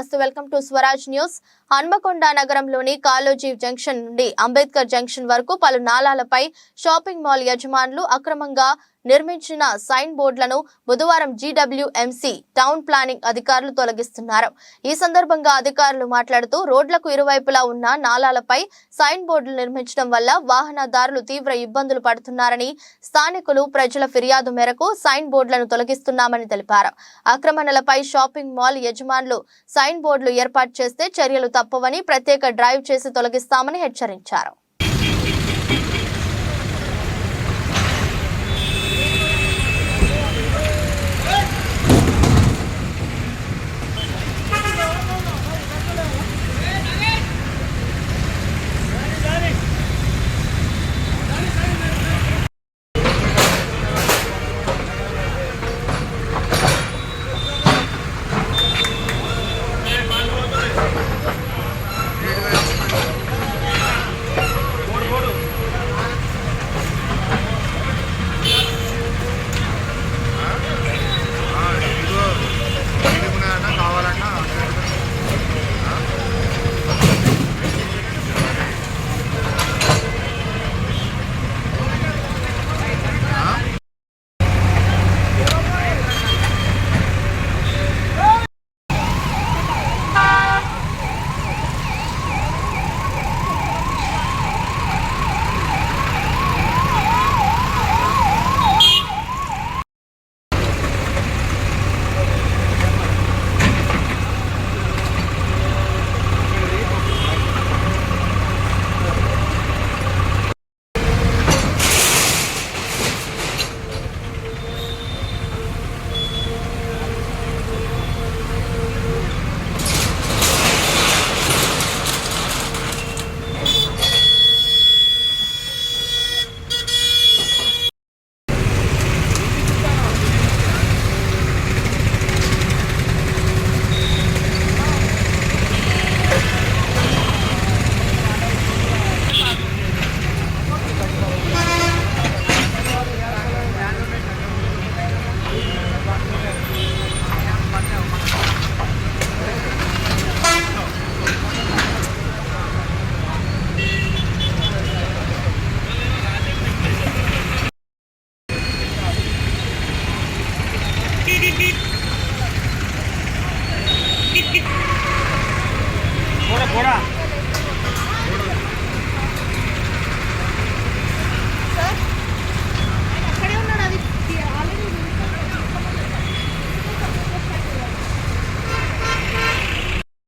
నమస్తే welcome to Swaraj news. Hanamkonda నగరంలోని Kaloji junction నుండి అంబేద్కర్ జంక్షన్ వరకు పలు నాలాలపై షాపింగ్ మాల్ యజమానులు అక్రమంగా నిర్మించిన సైన్ బోర్డులను బుధవారం జీడబ్ల్యూఎంసీ టౌన్ ప్లానింగ్ అధికారులు తొలగిస్తున్నారు. ఈ సందర్భంగా అధికారులు మాట్లాడుతూ రోడ్లకు ఇరువైపులా ఉన్న నాలాలపై సైన్ బోర్డులు నిర్మించడం వల్ల వాహనదారులు తీవ్ర ఇబ్బందులు పడుతున్నారని స్థానికులు ప్రజల ఫిర్యాదు మేరకు సైన్ బోర్డులను తొలగిస్తున్నామని తెలిపారు. ఆక్రమణలపై షాపింగ్ మాల్ యజమానులు సైన్ బోర్డులు ఏర్పాటు చేస్తే చర్యలు తప్పవని ప్రత్యేక డ్రైవ్ చేసి తొలగిస్తామని హెచ్చరించారు. Fuera, fuera.